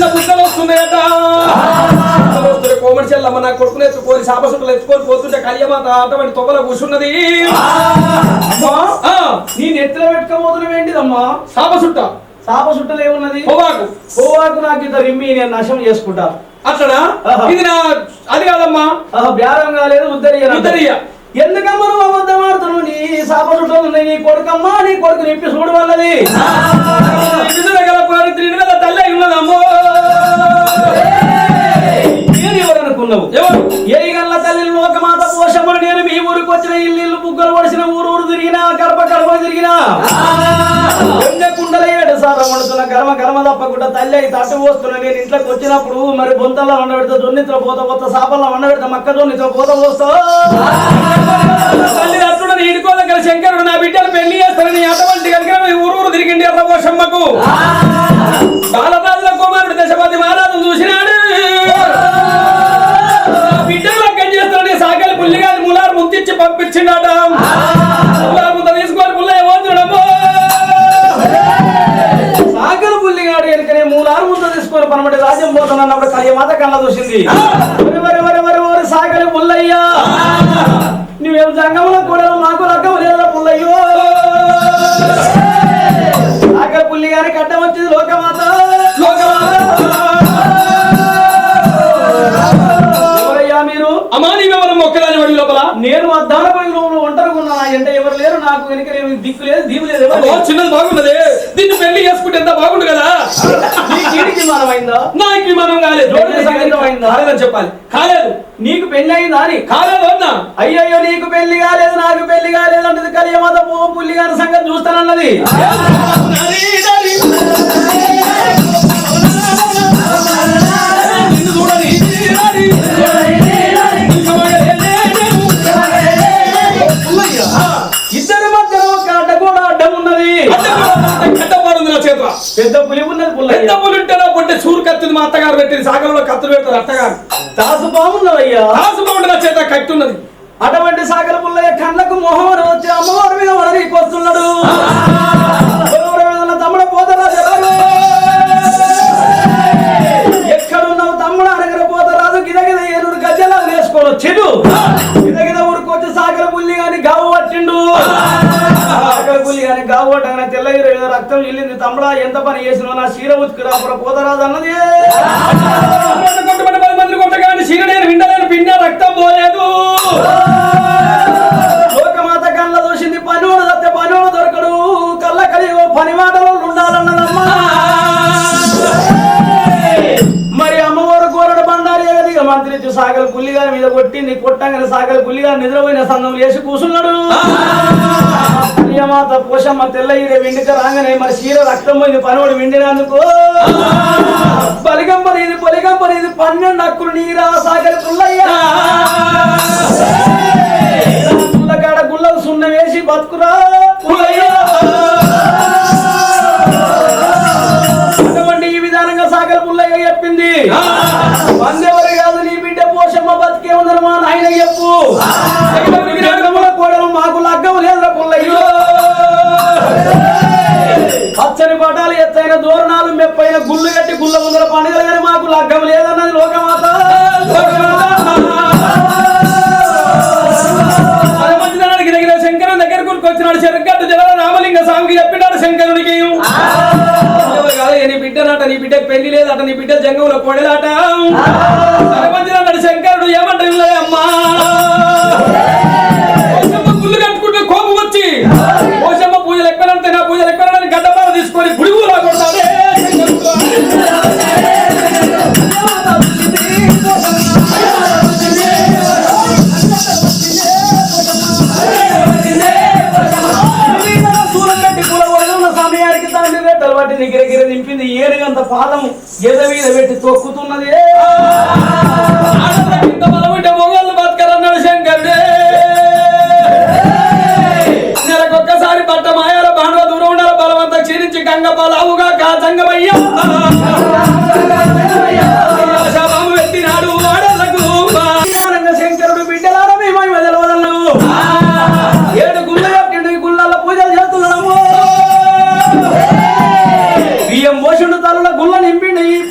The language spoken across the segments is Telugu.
చిన్న బుద్ధలు వస్తున్నాయట వస్తున్నాయి కోమటి చెల్లమ్మ నా కొడుకుని ఎత్తుకొని శాపసుకులు ఎత్తుకొని పోతుంటే కళ్యమాత అటువంటి తొగల కూర్చున్నది. నీ నెత్తిలో పెట్టుకోబోతున్న ఏంటిదమ్మా? శాపసుట్ట సాప సుట్టలు ఏమున్నది? పొగాకు పోవాకు నాకు ఇంత రిమ్మి నేను నశం చేసుకుంటా. ఆహా. ఇది నా అది కాదమ్మా. బేరం కాలేదు ఉద్దరియ ఉద్దరియ. ఎందుకమ్మా నువ్వు అబద్ధం ఆడుతున్నావు? నీ సాప సుట్టలు ఉన్నాయి నీ కొడుకమ్మా నీ కొడుకు నిప్పి చూడు ఉన్నావు? ఎవరు? ఏ గల్ల తల్లి లోకమాత పోషములు నేను మీ ఊరికి వచ్చిన ఇల్లు బుగ్గలు పడిసిన ఊరు ఊరు తిరిగినా కడప కర్మ తిరిగినా? కుండలయ్యాడు సార్ ఏడు వండుతున్న గర్మ గర్మ తప్పకుండా తల్లి అయి తట్టు పోస్తున్నా. నేను ఇంట్లోకి వచ్చినప్పుడు మరి బొంతల్లో వండబెడతా జొన్నితో పోత పోత సాపల్లో వండబెడతా మక్క దొన్నితో పోత పోస్తా. తల్లి అట్టుడు ఈడుకో దగ్గర శంకరుడు నా బిడ్డలు పెళ్ళి చేస్తానని అటువంటి కనుక ఊరు ఊరు తిరిగిండి ఎర్ర పోషమ్మకు. రాజ్యం పోతానన్నప్పుడు కలియ మాత కళ్ళ చూసింది. సాగలి పుల్లయ్యా. నువ్వేం జంగంలో కూడా మాకు రకం లేదా పుల్లయ్యో? సాగర పుల్లి గారి కట్టం వచ్చింది లోకమాత. ఎవరయ్యా మీరు? వడి లోపల నేను పని రూమ్లో ఒంటరిగా ఎంట ఎవరు లేరు నాకు వెనుక నేను దిక్కు లేదు దీపు లేదు. చిన్నది బాగున్నది. దీన్ని పెళ్ళి చేసుకుంటే ఎంత బాగుండు కదా? నీ కీడికి మనమైందా నాకు విమానం కాలేదు. అయిందా? కాలేదని చెప్పాలి. కాలేదు. నీకు పెళ్ళి అయిందా అని? కాలేదు అన్నా. అయ్యయ్యో నీకు పెళ్ళి కాలేదు నాకు పెళ్ళి కాలేదు అంటే కలియమాత పో పుల్లి గారి సంగతి చూస్తానన్నది. పెద్ద పులి ఉన్నది పుల్లయ్య. చూరు కత్తింది మా అత్తగారు పెట్టింది. సాగరంలో కత్తులు పెడతారు అత్తగారు. దాసు బాగున్నదయ్యా. రాసు బాగుంటుంది నా చేత కట్టున్నది అటువంటి సాగర పుల్లయ్య కళ్ళకు మొహం వచ్చి అమ్మవారి మీద వడరికి రక్తం ఇల్లింది తమ్ముడా ఎంత పని చేసినా నా చీర ఉతుకురా పోతరాదు అన్నది పది మంది కొట్టగానే చీరనేను విండలేను రక్తం పోలేదు లోకమాత కళ్ళ దోషింది పనివాడు సత్య పనివాడు దొరకడు. కళ్ళ కలిగి పని మాటలు ఉండాలన్నదమ్మా. మరి మంత్రి ఇచ్చి సాగల పుల్లిగారి మీద కొట్టింది కొట్టంగానే సాగల పుల్లిగారి నిద్రపోయిన సందం వేసి కూసున్నాడు. మాత పోషమ్మ తెల్ల ఈర వెండిక రాగానే మరి చీర రక్తం పోయింది పనివాడు వెండినందుకు. బలిగంప ఇది బలిగంప ఇది పన్నెండు అక్కులు నీరా సాగర పుల్లయ్యా. గుల్లకాడ గుల్లకు సున్న వేసి బతుకురా. పుల్లయ్యా. అటువంటి ఈ విధానంగా సాగర పుల్లయ్య చెప్పింది. మందెవరు కాదు నీ బిడ్డ పోషమ్మ బతికే ఉందరు మా నాయన చెప్పు. పచ్చని పటాలు ఎత్తైన దూరణాలు మెప్పైన గుళ్ళు కట్టి గుళ్ళ ముందర పండుగలు కానీ మాకు లగ్గం లేదన్నది లోకమాత. పది మంది నాడు గిరగిర దగ్గర కూరుకొచ్చినాడు చెరగట్టు జల రామలింగ స్వామికి చెప్పినాడు శంకరునికి. కాదు, నీ బిడ్డనాట నీ బిడ్డకు పెళ్ళి లేదట నీ బిడ్డ జంగంలో కొడలాట పాదం ఎద మీద పెట్టి తొక్కుతున్నది. ఆడపిల్ల ఇంత బలముంటే మొగోళ్ళు బతకరన్నాడు శంకరుడే. నెలకొక్కసారి పట్ట మాయాల బాండవ దూరం ఉండాలి బలవంత క్షీణించి గంగ పాలవుగా కాచంగమయ్యా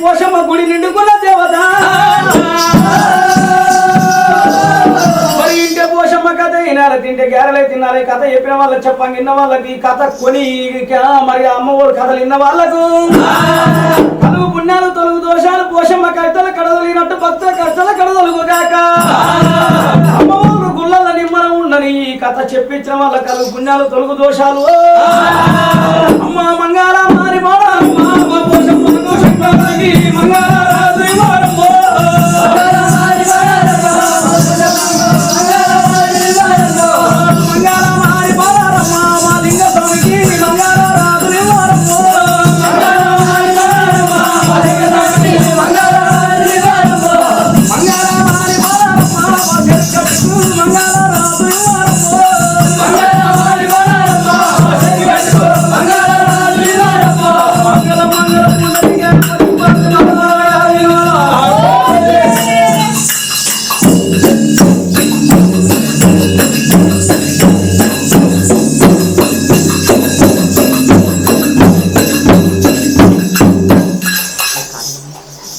పోషమ్మ గుడి నిండుకున్న దేవత. మరి ఇంటే పోషమ్మ కథ వినాలి తింటే గేరలే తినాలి కథ చెప్పిన వాళ్ళకి చెప్పండి విన్న వాళ్ళకి కథ కొని మరి అమ్మవారు కథలు విన్న వాళ్ళకు. కలుగు పుణ్యాలు తొలుగు దోషాలు పోషమ్మ కవితల కడదలిగినట్టు భక్తుల కష్టల కడదలుగుగాక అమ్మవారు గుళ్ళల నిమ్మరం ఉండని ఈ కథ చెప్పించిన వాళ్ళ కలుగు పుణ్యాలు తొలుగు దోషాలు. అమ్మ మంగాళ